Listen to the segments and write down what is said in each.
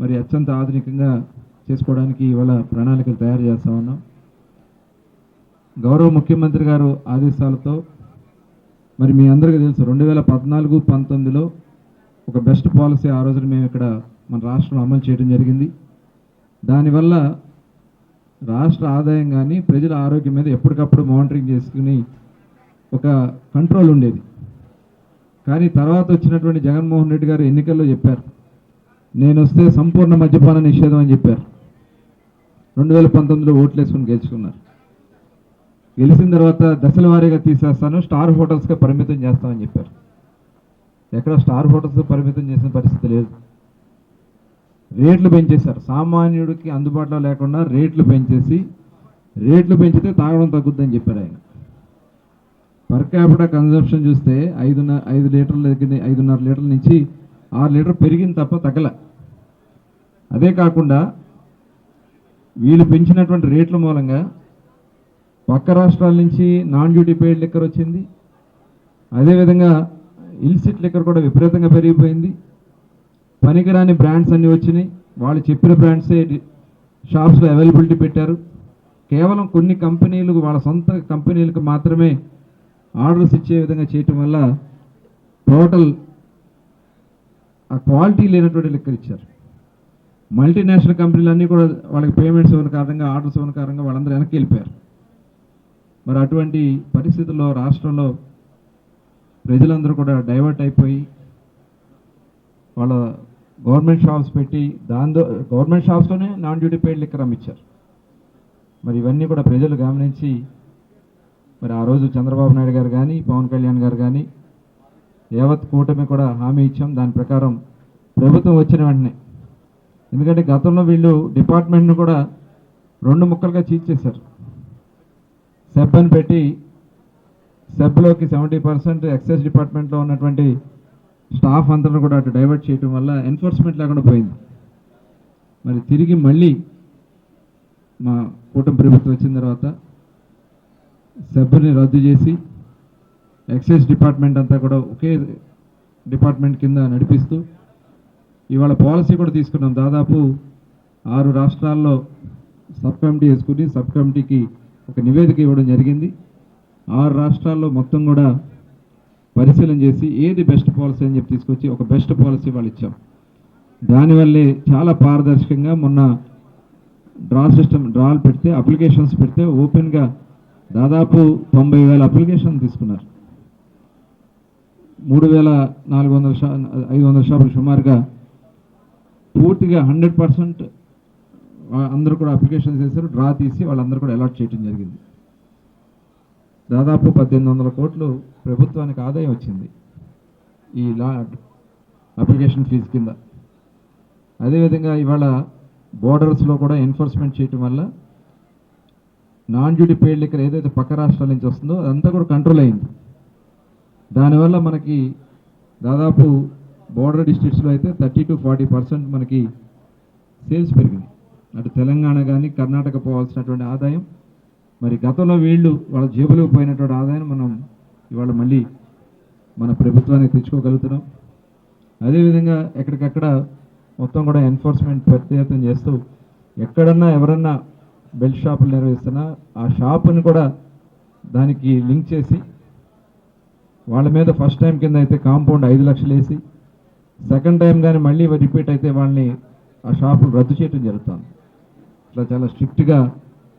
మరి అత్యంత ఆధునికంగా చేసుకోవడానికి ఇవాళ ప్రణాళికలు తయారు చేస్తా ఉన్నాం. గౌరవ ముఖ్యమంత్రి గారు ఆదేశాలతో మరి మీ అందరికీ తెలుసు రెండు వేల పద్నాలుగు పంతొమ్మిదిలో ఒక బెస్ట్ పాలసీ ఆ రోజున మేము ఇక్కడ మన రాష్ట్రం అమలు చేయడం జరిగింది. దానివల్ల రాష్ట్ర ఆదాయం కానీ ప్రజల ఆరోగ్యం మీద ఎప్పటికప్పుడు మానిటరింగ్ చేసుకుని ఒక కంట్రోల్ ఉండేది. కానీ తర్వాత వచ్చినటువంటి జగన్మోహన్ రెడ్డి గారు ఎన్నికల్లో చెప్పారు నేను వస్తే సంపూర్ణ మద్యపాన నిషేధం అని చెప్పారు. రెండు వేల పంతొమ్మిదిలో ఓట్లు వేసుకుని గెలుచుకున్నారు. గెలిచిన తర్వాత దశల వారీగా తీసేస్తాను స్టార్ హోటల్స్గా పరిమితం చేస్తామని చెప్పారు. ఎక్కడ స్టార్ హోటల్స్ పరిమితం చేసిన పరిస్థితి లేదు. రేట్లు పెంచేశారు. సామాన్యుడికి అందుబాటులో లేకుండా రేట్లు పెంచేసి రేట్లు పెంచితే తాగడం తగ్గుద్దని చెప్పారు ఆయన. పర్ క్యాపిటల్ కన్జంప్షన్ చూస్తే ఐదున్నర ఐదు లీటర్ల దగ్గర ఐదున్నర లీటర్ల నుంచి ఆరు లీటర్ పెరిగింది తప్ప తగ్గలే. అదే కాకుండా వీళ్ళు పెంచినటువంటి రేట్ల మూలంగా పక్క రాష్ట్రాల నుంచి నాన్ డ్యూటీ పెయిడ్ లిక్కర్ వచ్చింది. అదేవిధంగా ఇల్సిట్ లిక్కర్ కూడా విపరీతంగా పెరిగిపోయింది. పనికిరాని బ్రాండ్స్ అన్నీ వచ్చినాయి. వాళ్ళు చెప్పిన బ్రాండ్సే షాప్స్లో అవైలబిలిటీ పెట్టారు. కేవలం కొన్ని కంపెనీలు వాళ్ళ సొంత కంపెనీలకు మాత్రమే ఆర్డర్స్ ఇచ్చే విధంగా చేయటం వల్ల టోటల్ ఆ క్వాలిటీ లేనటువంటి లెక్కలు ఇచ్చారు. మల్టీనేషనల్ కంపెనీలు అన్నీ కూడా వాళ్ళకి పేమెంట్స్ ఇవ్వని కారణంగా ఆర్డర్స్ ఇవ్వని కారణంగా వాళ్ళందరూ వెనక్కి వెళ్ళిపోయారు. మరి అటువంటి పరిస్థితుల్లో రాష్ట్రంలో ప్రజలందరూ కూడా డైవర్ట్ అయిపోయి వాళ్ళ గవర్నమెంట్ షాప్స్ పెట్టి దాంతో గవర్నమెంట్ షాప్స్లోనే నాన్ డ్యూటీ పెయిడ్ లిక్కర్ మరి ఇవన్నీ కూడా ప్రజలు గమనించి మరి ఆ రోజు చంద్రబాబు నాయుడు గారు కానీ పవన్ కళ్యాణ్ గారు కానీ యావత్ కూటమి కూడా హామీ ఇచ్చాం. దాని ప్రకారం ప్రభుత్వం వచ్చిన వెంటనే ఎందుకంటే గతంలో వీళ్ళు డిపార్ట్మెంట్ను కూడా రెండు ముక్కలుగా చీల్చేశారు. సెబ్ అని పెట్టి సెబ్లోకి సెవెంటీ పర్సెంట్ ఎక్సైజ్ డిపార్ట్మెంట్లో ఉన్నటువంటి స్టాఫ్ అంతా కూడా అటు డైవర్ట్ చేయడం వల్ల ఎన్ఫోర్స్మెంట్ లేకుండా పోయింది. మరి తిరిగి మళ్ళీ మా కూటమి ప్రభుత్వం వచ్చిన తర్వాత సభ్యుని రద్దు చేసి ఎక్సైజ్ డిపార్ట్మెంట్ అంతా కూడా ఒకే డిపార్ట్మెంట్ కింద నడిపిస్తూ ఇవాళ పాలసీ కూడా తీసుకున్నాం. దాదాపు ఆరు రాష్ట్రాల్లో సబ్ కమిటీ వేసుకుని సబ్ కమిటీకి ఒక నివేదిక ఇవ్వడం జరిగింది. ఆరు రాష్ట్రాల్లో మొత్తం కూడా పరిశీలన చేసి ఏది బెస్ట్ పాలసీ అని చెప్పి తీసుకొచ్చి ఒక బెస్ట్ పాలసీ వాళ్ళు ఇచ్చాం. దానివల్లే చాలా పారదర్శకంగా మొన్న డ్రా సిస్టమ్ డ్రాలు పెడితే అప్లికేషన్స్ పెడితే ఓపెన్గా దాదాపు తొంభై వేల అప్లికేషన్ తీసుకున్నారు. మూడు వేల నాలుగు వందల షా ఐదు వందల షాపులు సుమారుగా పూర్తిగా హండ్రెడ్ పర్సెంట్ అందరూ కూడా అప్లికేషన్స్ చేశారు డ్రా తీసి వాళ్ళందరూ కూడా అలాట్ చేయడం జరిగింది. దాదాపు పద్దెనిమిది వందల కోట్లు ప్రభుత్వానికి ఆదాయం వచ్చింది ఈ లా అప్లికేషన్ ఫీజు కింద. అదేవిధంగా ఇవాళ బోర్డర్స్లో కూడా ఎన్ఫోర్స్మెంట్ చేయటం వల్ల నాన్ డ్యూటీ పేడ్ లిక్కర్ ఏదైతే పక్క రాష్ట్రాల నుంచి వస్తుందో అదంతా కూడా కంట్రోల్ అయింది. దానివల్ల మనకి దాదాపు బోర్డర్ డిస్ట్రిక్ట్స్లో అయితే థర్టీ టు ఫార్టీ పర్సెంట్ మనకి సేల్స్ పెరిగింది. అటు తెలంగాణ కానీ కర్ణాటక పోవాల్సినటువంటి ఆదాయం మరి గతంలో వీళ్ళు వాళ్ళ జేబులకు పోయినటువంటి ఆదాయం మనం ఇవాళ మళ్ళీ మన ప్రభుత్వానికి తెచ్చుకోగలుగుతున్నాం. అదేవిధంగా ఎక్కడికక్కడ మొత్తం కూడా ఎన్ఫోర్స్మెంట్ ప్రత్యేకం చేస్తూ ఎక్కడన్నా ఎవరన్నా బెల్ట్ షాపులు నిర్వహిస్తున్నా ఆ షాపుని కూడా దానికి లింక్ చేసి వాళ్ళ మీద ఫస్ట్ టైం కింద అయితే కాంపౌండ్ ఐదు లక్షలు వేసి సెకండ్ టైం కానీ మళ్ళీ రిపీట్ అయితే వాళ్ళని ఆ షాపులు రద్దు చేయడం జరుగుతుంది. ఇట్లా చాలా స్ట్రిక్ట్గా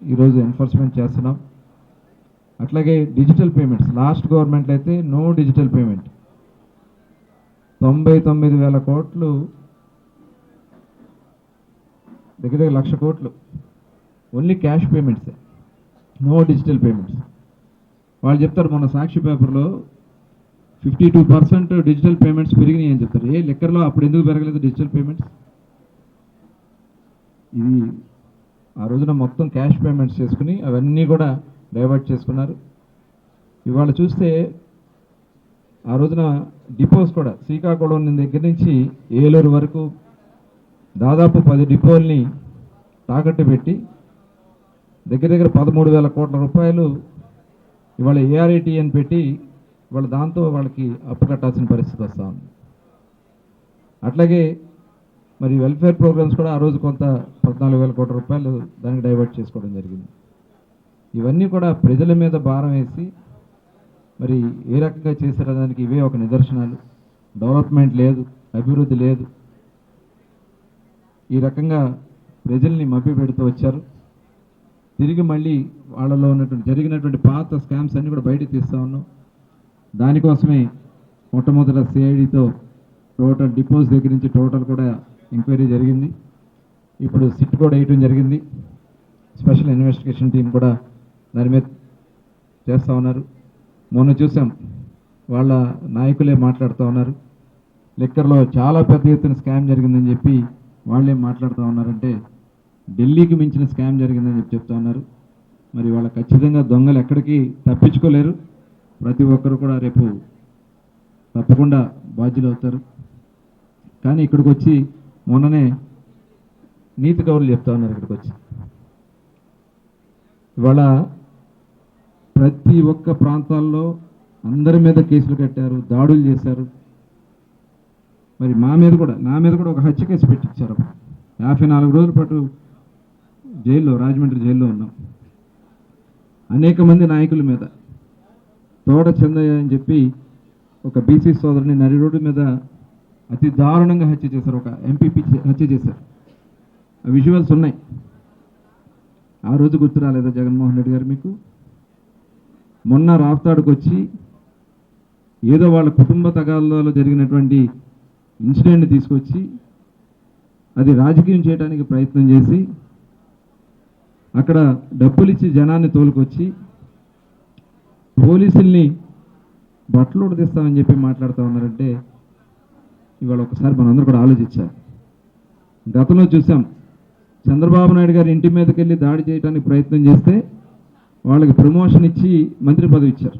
ఈరోజు ఎన్ఫోర్స్మెంట్ చేస్తున్నాం. అట్లాగే డిజిటల్ పేమెంట్స్ లాస్ట్ గవర్నమెంట్ అయితే నో డిజిటల్ పేమెంట్. తొంభై తొమ్మిది వేల కోట్లు దగ్గర దగ్గర లక్ష కోట్లు. ఓన్లీ క్యాష్ పేమెంట్సే నో డిజిటల్ పేమెంట్స్. వాళ్ళు చెప్తారు మొన్న సాక్షి పేపర్లో fifty two percent digital payments పెరిగినాయి అని చెప్తారు. ఏ లెక్కర్లో అప్పుడు ఎందుకు పెరగలేదు డిజిటల్ పేమెంట్స్? ఇది ఆ రోజున మొత్తం క్యాష్ పేమెంట్స్ చేసుకుని అవన్నీ కూడా డైవర్ట్ చేసుకున్నారు. ఇవాళ చూస్తే ఆ రోజున డిపోస్ కూడా శ్రీకాకుళం దగ్గర నుంచి ఏలూరు వరకు దాదాపు పది డిపోల్ని తాకట్టు పెట్టి దగ్గర దగ్గర పదమూడు వేల కోట్ల రూపాయలు ఇవాళ ఏఆర్ఐటి అని పెట్టి వాళ్ళు దాంతో వాళ్ళకి అప్పు కట్టాల్సిన పరిస్థితి వస్తూ ఉంది. అట్లాగే మరి వెల్ఫేర్ ప్రోగ్రామ్స్ కూడా ఆ రోజు కొంత పద్నాలుగు వేల కోట్ల రూపాయలు దానికి డైవర్ట్ చేసుకోవడం జరిగింది. ఇవన్నీ కూడా ప్రజల మీద భారం వేసి మరి ఏ రకంగా చేశారో దానికి ఇవే ఒక నిదర్శనాలు. డెవలప్మెంట్ లేదు అభివృద్ధి లేదు. ఈ రకంగా ప్రజల్ని మభ్య పెడుతూ వచ్చారు. తిరిగి మళ్ళీ వాళ్ళలో ఉన్నటువంటి జరిగినటువంటి పాత స్కామ్స్ అన్నీ కూడా బయటకు తీస్తూ ఉన్నాం. దానికోసమే మొట్టమొదట సిఐడితో టోటల్ డిపోజ్ దగ్గర నుంచి టోటల్ కూడా ఎంక్వైరీ జరిగింది. ఇప్పుడు సిట్ కూడా వేయటం జరిగింది. స్పెషల్ ఇన్వెస్టిగేషన్ టీం కూడా దాని మీద చేస్తూ ఉన్నారు. మొన్న చూసాం వాళ్ళ నాయకులే మాట్లాడుతూ ఉన్నారు. లెక్కర్లో చాలా పెద్ద ఎత్తున స్కామ్ జరిగిందని చెప్పి వాళ్ళే మాట్లాడుతూ ఉన్నారంటే ఢిల్లీకి మించిన స్కామ్ జరిగిందని చెప్పి చెప్తా ఉన్నారు. మరి వాళ్ళ ఖచ్చితంగా దొంగలు ఎక్కడికి తప్పించుకోలేరు. ప్రతి ఒక్కరు కూడా రేపు తప్పకుండా బాధ్యులు అవుతారు. కానీ ఇక్కడికి వచ్చి మొన్ననే నీతి కౌరులు చెప్తా ఉన్నారు ఇక్కడికి వచ్చి. ఇవాళ ప్రతి ఒక్క ప్రాంతాల్లో అందరి మీద కేసులు కట్టారు దాడులు చేశారు. మరి మా మీద కూడా నా మీద కూడా ఒక హత్య కేసు పెట్టించారు యాభై నాలుగు రోజుల పాటు జైల్లో రాజమండ్రి జైల్లో ఉన్నాం. అనేక మంది నాయకుల మీద తోట చెందయ్య అని చెప్పి ఒక బీసీ సోదరుని నరి రోడ్డు మీద అతి దారుణంగా హత్య చేశారు. ఒక ఎంపీపీ హత్య చేశారు. ఆ విజువల్స్ ఉన్నాయి. ఆ రోజు గుర్తు రాలేదా జగన్మోహన్ రెడ్డి గారు మీకు? మొన్న రాఫ్తాడుకు వచ్చి ఏదో వాళ్ళ కుటుంబ తగాదాలో జరిగినటువంటి ఇన్సిడెంట్ తీసుకొచ్చి అది రాజకీయం చేయడానికి ప్రయత్నం చేసి అక్కడ డబ్బులు ఇచ్చి జనాన్ని తోలుకొచ్చి పోలీసుల్ని బట్టలు ఉడదీస్తామని చెప్పి మాట్లాడుతూ ఉన్నారంటే ఇవాళ ఒకసారి మనందరూ కూడా ఆలోచించాలి. గతంలో చూసాం చంద్రబాబు నాయుడు గారి ఇంటి మీదకి వెళ్ళి దాడి చేయడానికి ప్రయత్నం చేస్తే వాళ్ళకి ప్రమోషన్ ఇచ్చి మంత్రి పదవి ఇచ్చారు.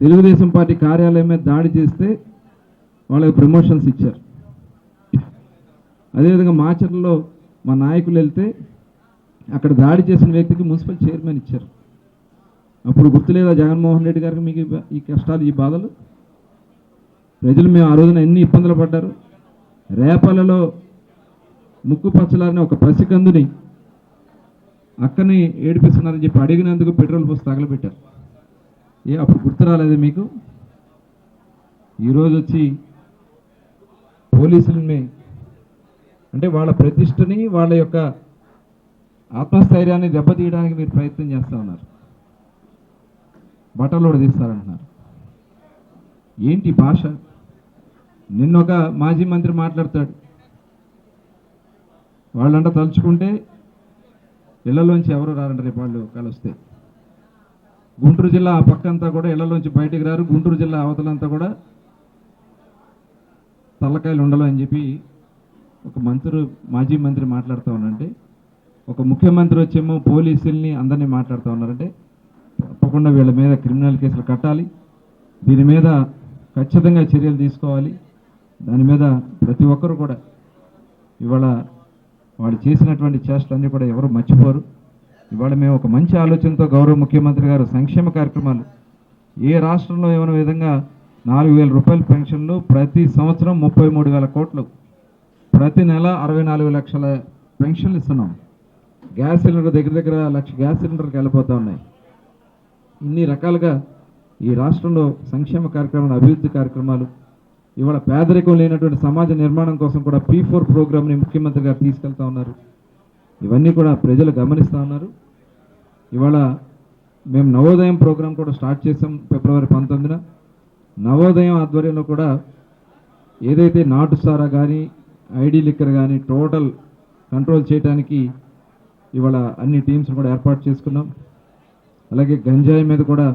తెలుగుదేశం పార్టీ కార్యాలయం మీద దాడి చేస్తే వాళ్ళకి ప్రమోషన్స్ ఇచ్చారు. అదేవిధంగా మాచర్లలో మా నాయకులు వెళ్తే అక్కడ దాడి చేసిన వ్యక్తికి మున్సిపల్ చైర్మన్ ఇచ్చారు. అప్పుడు గుర్తులేదా జగన్మోహన్ రెడ్డి గారికి మీకు ఈ కష్టాలు ఈ బాధలు? ప్రజలు మేము ఆ రోజున ఎన్ని ఇబ్బందులు పడ్డారు? రేపలలో ముక్కు పచ్చలారిన ఒక పసికందుని అక్కని ఏడిపిస్తున్నారని చెప్పి అడిగినందుకు పెట్రోల్ పోసి తగలబెట్టారు. ఏ అప్పుడు గుర్తు రాలేదు మీకు? ఈరోజు వచ్చి పోలీసులని అంటే వాళ్ళ ప్రతిష్టని వాళ్ళ యొక్క ఆత్మస్థైర్యాన్ని దెబ్బతీయడానికి మీరు ప్రయత్నం చేస్తూ ఉన్నారు. బట్టలు తీస్తారంటున్నారు ఏంటి భాష? నిన్నొక మాజీ మంత్రి మాట్లాడతాడు. వాళ్ళంట తలుచుకుంటే ఇళ్ళలోంచి ఎవరు రారంట రేపు వాళ్ళు కలిస్తే. గుంటూరు జిల్లా ఆ పక్కంతా కూడా ఇళ్ళలోంచి బయటికి రారు. గుంటూరు జిల్లా అవతలంతా కూడా తల్లకాయలు ఉండలు అని చెప్పి ఒక మంత్రి మాజీ మంత్రి మాట్లాడుతూ ఉన్నారంటే ఒక ముఖ్యమంత్రి వచ్చేమో పోలీసుల్ని అందరినీ మాట్లాడుతూ ఉన్నారంటే తప్పకుండా వీళ్ళ మీద క్రిమినల్ కేసులు కట్టాలి. దీని మీద ఖచ్చితంగా చర్యలు తీసుకోవాలి. దాని మీద ప్రతి ఒక్కరు కూడా ఇవాళ వాళ్ళు చేసినటువంటి చేష్టలన్నీ కూడా ఎవరు మర్చిపోరు. ఇవాళ మేము ఒక మంచి ఆలోచనతో గౌరవ ముఖ్యమంత్రి గారు సంక్షేమ కార్యక్రమాలు ఏ రాష్ట్రంలో ఏమైనా విధంగా నాలుగు వేల రూపాయల పెన్షన్లు ప్రతి సంవత్సరం ముప్పై మూడు వేల కోట్లు ప్రతి నెల అరవై నాలుగు లక్షల పెన్షన్లు ఇస్తున్నాం. గ్యాస్ సిలిండర్ దగ్గర దగ్గర లక్ష గ్యాస్ సిలిండర్కి వెళ్ళిపోతూ ఉన్నాయి. ఇన్ని రకాలుగా ఈ రాష్ట్రంలో సంక్షేమ కార్యక్రమాలు అభివృద్ధి కార్యక్రమాలు ఇవాళ పేదరికం లేనటువంటి సమాజ నిర్మాణం కోసం కూడా పీ ఫోర్ ప్రోగ్రామ్ని ముఖ్యమంత్రి గారు తీసుకెళ్తా ఉన్నారు. ఇవన్నీ కూడా ప్రజలు గమనిస్తూ ఉన్నారు. ఇవాళ మేము నవోదయం ప్రోగ్రాం కూడా స్టార్ట్ చేసాం ఫిబ్రవరి పంతొమ్మిదిన. నవోదయం ఆధ్వర్యంలో కూడా ఏదైతే నాటు సారా కానీ ఐడి లిక్కర్ కానీ టోటల్ కంట్రోల్ చేయడానికి ఇవాళ అన్ని టీమ్స్ కూడా ఏర్పాటు చేసుకున్నాం. అలాగే గంజాయి మీద కూడా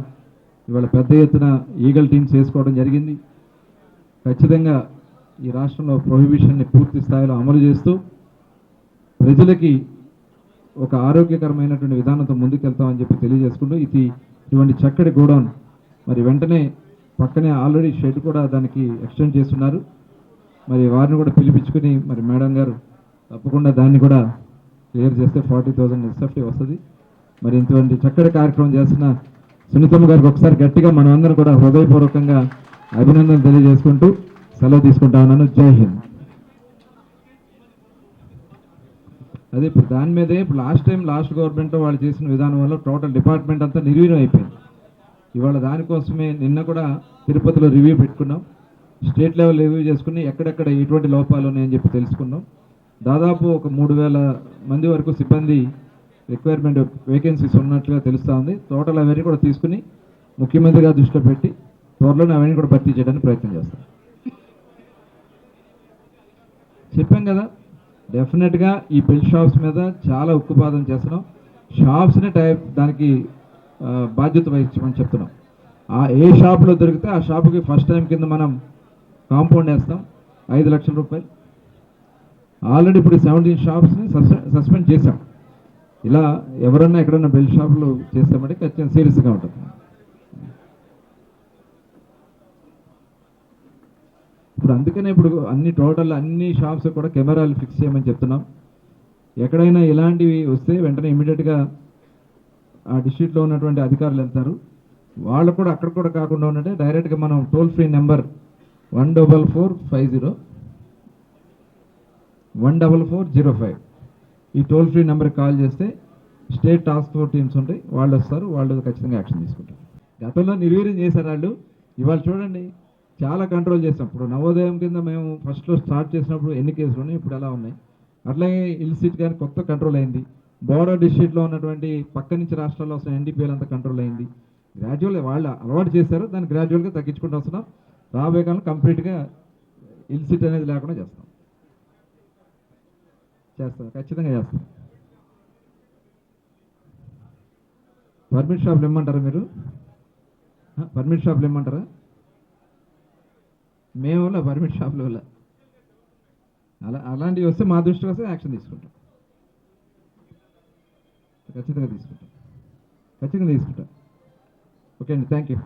ఇవాళ పెద్ద ఎత్తున ఈగల్ టీమ్స్ వేసుకోవడం జరిగింది. ఖచ్చితంగా ఈ రాష్ట్రంలో ప్రొహిబిషన్ని పూర్తి స్థాయిలో అమలు చేస్తూ ప్రజలకి ఒక ఆరోగ్యకరమైనటువంటి విధానంతో ముందుకెళ్తామని చెప్పి తెలియజేసుకుంటూ ఇది ఇటువంటి చక్కటి గోడౌన్ మరి వెంటనే పక్కనే ఆల్రెడీ షెడ్ కూడా దానికి ఎక్స్టెండ్ చేస్తున్నారు. మరి వారిని కూడా పిలిపించుకుని మరి మేడం గారు తప్పకుండా దాన్ని కూడా క్లియర్ చేస్తే ఫార్టీ థౌసండ్ ఎస్ఎఫ్టీ వస్తుంది. మరి ఇటువంటి చక్కటి కార్యక్రమం చేస్తున్న సునీతమ్మ గారికి ఒకసారి గట్టిగా మనం అందరం కూడా హృదయపూర్వకంగా అభినందన తెలియజేసుకుంటూ సెలవు తీసుకుంటా ఉన్నాను. జై హింద్. అదే ఇప్పుడు దాని మీదే ఇప్పుడు లాస్ట్ టైం లాస్ట్ గవర్నమెంట్ వాళ్ళు చేసిన విధానం వల్ల టోటల్ డిపార్ట్మెంట్ అంతా నిర్వీర్యం అయిపోయింది. ఇవాళ దానికోసమే నిన్న కూడా తిరుపతిలో రివ్యూ పెట్టుకున్నాం. స్టేట్ లెవెల్ రివ్యూ చేసుకుని ఎక్కడెక్కడ ఎటువంటి లోపాలు ఉన్నాయని చెప్పి తెలుసుకున్నాం. దాదాపు ఒక మూడు వేల మంది వరకు సిబ్బంది రిక్వైర్మెంట్ వేకెన్సీస్ ఉన్నట్లుగా తెలుస్తూ ఉంది టోటల్ అవన్నీ కూడా తీసుకుని ముఖ్యమంత్రి దృష్టిలో పెట్టి త్వరలోనే అవన్నీ కూడా భర్తీ చేయడానికి ప్రయత్నం చేస్తాం. చెప్పాం కదా డెఫినెట్గా ఈ బిల్ షాప్స్ మీద చాలా ఉక్కుపాదం చేస్తున్నాం. షాప్స్ని టైప్ దానికి బాధ్యత వహించమని చెప్తున్నాం. ఆ ఏ షాప్లో దొరికితే ఆ షాపుకి ఫస్ట్ టైం కింద మనం కాంపౌండ్ వేస్తాం. ఐదు లక్షల రూపాయలు. ఆల్రెడీ ఇప్పుడు సెవెంటీన్ షాప్స్ని సస్పెండ్ చేశాం. ఇలా ఎవరన్నా ఎక్కడన్నా బెల్ట్ షాపులు చేస్తామంటే ఖచ్చితంగా సీరియస్గా ఉంటుంది. ఇప్పుడు అందుకనే ఇప్పుడు అన్ని టోటల్ అన్ని షాప్స్ కూడా కెమెరాలు ఫిక్స్ చేయమని చెప్తున్నాం. ఎక్కడైనా ఇలాంటివి వస్తే వెంటనే ఇమీడియట్గా ఆ డిస్ట్రిక్ట్లో ఉన్నటువంటి అధికారులు వెళ్తారు. వాళ్ళు కూడా అక్కడ కూడా కాకుండా ఉన్నట్టే డైరెక్ట్గా మనం toll free number one double four five zero one double four zero five. ఈ టోల్ ఫ్రీ నెంబర్కి కాల్ చేస్తే స్టేట్ టాస్క్ ఫోర్స్ టీమ్స్ ఉంటాయి వాళ్ళు వస్తారు వాళ్ళు ఖచ్చితంగా యాక్షన్ తీసుకుంటారు. గతంలో నిర్వీర్యం చేశారు వాళ్ళు. ఇవాళ చూడండి చాలా కంట్రోల్ చేస్తాం ఇప్పుడు నవోదయం కింద మేము ఫస్ట్లో స్టార్ట్ చేసినప్పుడు ఎన్ని కేసులు ఉన్నాయి ఇప్పుడు ఎలా ఉన్నాయి? అట్లాగే ఇల్సిట్ కానీ కొత్త కంట్రోల్ అయింది. బోర్డర్ డిస్ట్రిక్ట్లో ఉన్నటువంటి పక్క నుంచి రాష్ట్రాల్లో వస్తున్న ఎన్డీపీఎల్ అంతా కంట్రోల్ అయింది. గ్రాడ్యువల్ వాళ్ళు అలవాటు చేశారు దాన్ని గ్రాడ్యువల్గా తగ్గించుకుంటూ వస్తున్నాం. రాబోయే కాలం కంప్లీట్గా ఇల్సిట్ అనేది లేకుండా చేస్తాం చేస్తాం ఖచ్చితంగా చేస్తాం పర్మిట్ షాప్లు ఇమ్మంటారా మీరు? పర్మిట్ షాప్లు ఇమ్మంటారా మేము పర్మిట్ షాప్లు వల్ల అలా అలాంటివి వస్తే మా దృష్టికి వస్తే యాక్షన్ తీసుకుంటాం. ఖచ్చితంగా తీసుకుంటాం. ఖచ్చితంగా తీసుకుంటాం. ఓకే అండి థ్యాంక్ యూ